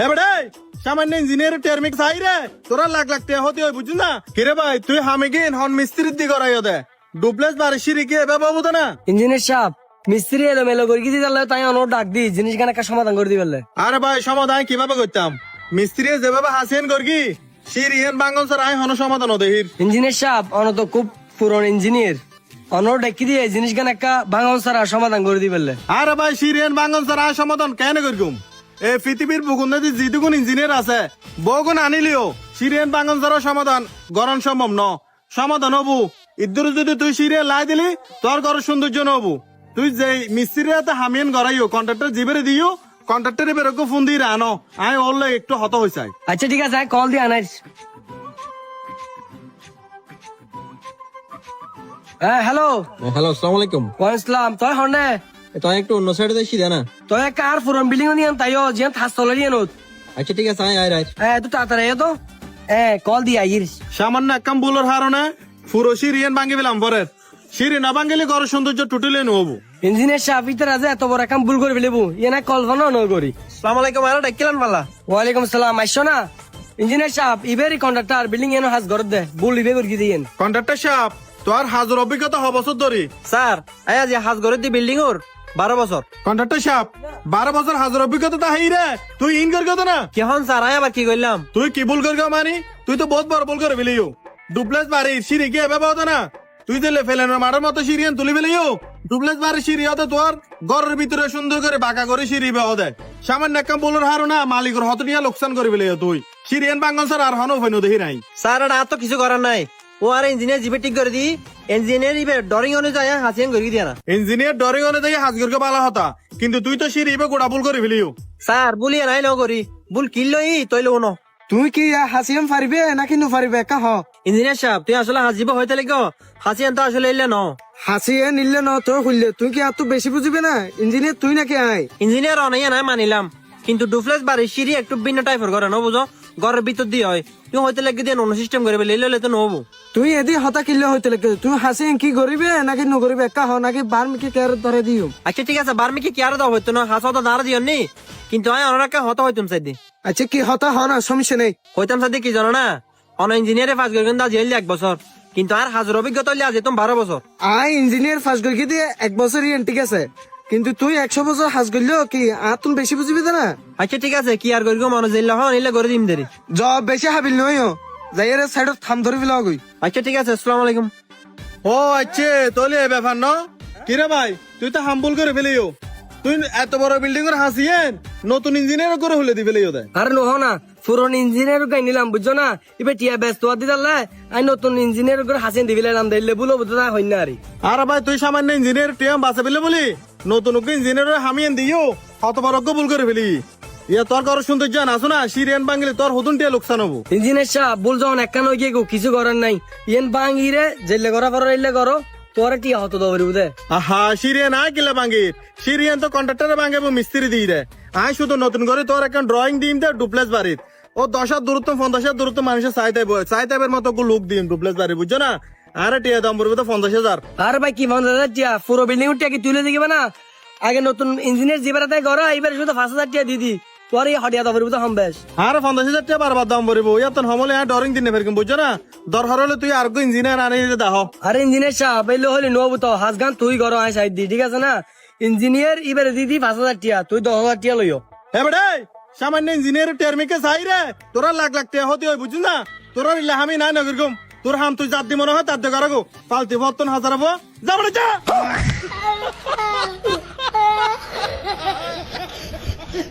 হে বেড়ে সামান্য ইঞ্জিনিয়ার টেরমিক চাই রে। তোরা লাখ লাখ টাকা হতে হয় বুঝছিস না? কিরে ভাই তুই হামে গিয়ে হন মিস্ত্রির দি করাই দে। ডুপ্লেস সিঁড়ি গিয়ে এবার বাবু না? ইঞ্জিনিয়ার সাহেব মিস্ত্রি এলো মেলো করে কি দিতে তাই অন্য ডাক দি জিনিস গান একটা সমাধান করে দিবে আরে ভাই সমাধান কীভাবে করতাম? মিস্ত্রি যেভাবে হাসিয়েন করগি সিঁড়ি হেন বাঙ্গন স্যার আই হন সমাধান দেহির ইঞ্জিনিয়ার সাহেব অন তো খুব পুরনো ইঞ্জিনিয়ার অন্য ডাকি দিয়ে জিনিস গান একটা ভাঙন সারা সমাধান করে দিবে আরে ভাই সিরিয়ান বাঙ্গন স্যার আয় সমাধান কেন করগুম এই পৃথিবীর বুকুন যদি যেটুকুন ইঞ্জিনিয়ার আছে বহুগুণ আনিলিও। সিরিয়ান বাঙ্গন স্যারের সমাধান গরম সম্ভব ন। সমাধান হবু। ইদ্দুর যদি তুই সিরিয়াল লাই দিলি তোর ঘর সৌন্দর্য নহবু। তুই যে মিস্ত্রি হাতে হামিয়ান গড়াইও কন্ট্রাক্টর জিবেরে দিও কন্ট্রাক্টরে বেরোকে ফোন দিয়ে আনো আয় ওরলে একটু হত হয়েছে আচ্ছা ঠিক আছে কল দিয়ে আনাই হ্যাঁ হ্যালো হ্যালো আসসালামু আলাইকুম। ওয়ালাইকুম তুই হনে? তো একটু অন্য সাইডে দেখছি না তুই একটা আর পুরন বিল্ডিং নিয়ে তাইও জিয়ান থাস তলে দিয়ে নত আচ্ছা ঠিক আছে আয় আয় আয়। হ্যাঁ তুই তাড়াতাড়ি আয় তো। হ্যাঁ কল দিয়ে আইর সামান্য একদম বুলোর হারণে পুরো সিরিয়ান ভাঙ্গি পেলাম পরের। সিঁড়ি না সৌন্দর্য টুটিলে নহবু ইঞ্জিনিয়ার সাহেব ইতার এত বড় কাম ভুল করে ফেলেবু। ইয়ে না কল্পনা ন করি। আসসালামু আলাইকুম আরে ডাকিলাম মালা ওয়ালাইকুম সালাম আইসো না। ইঞ্জিনিয়ার সাহেব ইবেরি কন্ডাক্টর বিল্ডিং এনো হাজ ঘর দে। বুল ইবে করে দিয়েন। কন্ট্রাক্টর সাহেব তোর হাজার অভিজ্ঞতা হ বছর ধরে। স্যার আয় আজ হাজ ঘরে দি বিল্ডিং ওর। বারো বছর। কন্ট্রাক্টর সাহেব বারো বছর হাজার অভিজ্ঞতা তা হাই রে তুই ইন কর না? কি হন স্যার আয় আবার কি করলাম তুই কি ভুল কর মানি? তুই তো বহুত বড় ভুল করে ফেলিও ডুপ্লেস বাড়ি সিঁড়ি গিয়ে এভাবে হতো না? তুই দিলে ফেলেন মারার মতো সিঁড়িয়ান তুলি ফেলিও ডুপ্লেস বাড়ি সিঁড়ি হতো তোর ঘরের ভিতরে সুন্দর করে বাঁকা করে সিঁড়ি বেহ দেয়। সামান্য একটা বলার হারো না মালিকের হত নিয়ে লোকসান করে ফেলিও তুই। সিরিয়ান বাঙ্গন স্যার আর হনো হইনো দেখি নাই। স্যার আর তো কিছু করার নাই। ও আর ইঞ্জিনিয়ার জিবে ঠিক করে দি। ইঞ্জিনিয়ার ইবে ডরিং অনুযায়ী হাসিয়ান করে দিয়া না। ইঞ্জিনিয়ার ডরিং অনুযায়ী হাজগরকে বালা হতা। কিন্তু তুই তো সিঁড়ি এবার গোড়া ভুল করে ফেলিও। স্যার বুলিয়ে নাই ন করি বুল কিনলো ই তৈল ন। তুই কি হাসিয়াম পারিবে নাকি নু পারিবে একা হ। ইঞ্জিনিয়ার সাহেব তুই আসলে হাসিব হইতে লাগো হাসিয়ান তো আসলে ইলে ন। হাসিয়ে নিলে ন তোর খুললে তুই কি আর তো বেশি বুঝিবে না? ইঞ্জিনিয়ার তুই নাকি আয় ইঞ্জিনিয়ার অনাইয়া নাই মানিলাম। কিন্তু ডুপ্লেস বাড়ির সিঁড়ি একটু ভিন্ন টাইপের করে ন বুঝো? ঘরের ভিতর দিয়ে হয়। তুই হইতে লাগি দিয়ে অন্য সিস্টেম করে ফেলে ইলে তো নহবো। তুই এদি হতা কিনলে হইতে লাগে তুই হাসিয়ে কি করিবে নাকি নু করিবে একা হ নাকি বার মিকি কেয়ার ধরে দিও? আচ্ছা ঠিক আছে বার্মি কি আর দাও হইতো না হাসা তো দাঁড়া দিও নি? কিন্তু আমি অনারাকে হত হইতাম সাইদি আচ্ছা কি হতা হ না সমস্যা নেই। হইতাম সাইদি কি জানো না? অন ইঞ্জিনিয়ারে পাস করে কিন্তু আজ এলি এক বছর কিন্তু আর হাজার অভিজ্ঞতা হইলে আজ যেতাম বারো বছর আই ইঞ্জিনিয়ার ফার্স্ট গলকে দিয়ে এক বছর ঠিক আছে। কিন্তু তুই একশো বছর হাস গলিও কি আর তুমি বেশি বুঝিবি না? আচ্ছা ঠিক আছে কি আর করিব? মানুষ এলে হন এলে করে দিম দেরি। জব বেশি হাবিল নই যাইয়ারে সাইডত থাম ধরে ফেলা গই আচ্ছা ঠিক আছে আসসালামু আলাইকুম। ও আচ্ছা তোলে ব্যাপার ন? কিরে ভাই তুই তো হাম্বুল করে ফেলিও তুই এত বড় বিল্ডিং এর হাসিয়েন নতুন ইঞ্জিনিয়ার করে হলে দি ফেলিও দেয় আরে নহ না পুরন ইঞ্জিনিয়ার গাই নিলাম বুঝছ না? এবার টিয়া ব্যস্ত দি দাল্লা আই নতুন ইঞ্জিনিয়ার করে হাসিন দিবিলে নাম দিলে বুলো বুঝা হয় না আরে আর ভাই তুই সামান্য ইঞ্জিনিয়ার টিয়াম বাঁচা পেলে বলি? নতুন ইঞ্জিনিয়ার হামিয়েন দিও। বড় ভুল করে ফেলি। ইয়া তোর ঘর সৌন্দর্য আসো না সিরিয়ান বাঙালি তোর হতুন টিয়া লোকসান হব। ইঞ্জিনিয়ার সাহেব ভুল যখন একখান হয়ে গিয়ে কিছু করার নাই। ইয়েন বাঙ্গি রে জেলে করা পর এলে করো তোর টিয়া হতো দবরি বুঝে আহা সিরিয়ান আয় কিলা বাঙ্গির। সিরিয়ান তো কন্ট্রাক্টরে বাঙ্গাবো মিস্ত্রি দিই রে আয় শুধু নতুন করে তোর একটা ড্রয়িং দিম দে ডুপ্লেস বাড়ির। ও দশার দূরত্ব পঞ্চাশের দূরত্ব মানুষের বয় চাইতাবের মতো লুক দিম ডুপ্লেস বাড়ি বুঝছ না? আরে টিয়া দাম পড়বে তো পঞ্চাশ হাজার। আর ভাই কি মন দাদা টিয়া পুরো বিল্ডিং টিয়া কি তুলে দিবে না। আগে নতুন ইঞ্জিনিয়ার যে বেড়াতে করো এইবার শুধু পাঁচ হাজার টিয়া দিদি। এই হটিয়া দবরি বুঝে হম বেশ। আরে পঞ্চাশ হাজার টাকা বারবার দাম পড়ব। ইয়াত সমলে আর ডরিং দিনে ফেরকিম বুঝছ না? দরকার হলে তুই আর ইঞ্জিনিয়ার আনি দাহ আরে ইঞ্জিনিয়ার সাহেব এলে হলে নবু তো হাজগান তুই করো আয় সাইড দি ঠিক আছে না? ইঞ্জিনিয়ার এবারে দিদি পাঁচ হাজার টিয়া তুই দশ হাজার টিয়া লইও। হে বেড়ে সামান্য ইঞ্জিনিয়ার টেরমিকে চাই রে। তোরা লাখ লাখ টাকা হতে হয় বুঝছিস না? তোরা ইলে আমি নাই নগরকম তোর হাম তুই যার দি মনে হয় তার দেখো রাখো পালতি ভর্তন হাজারাবো যাব যা।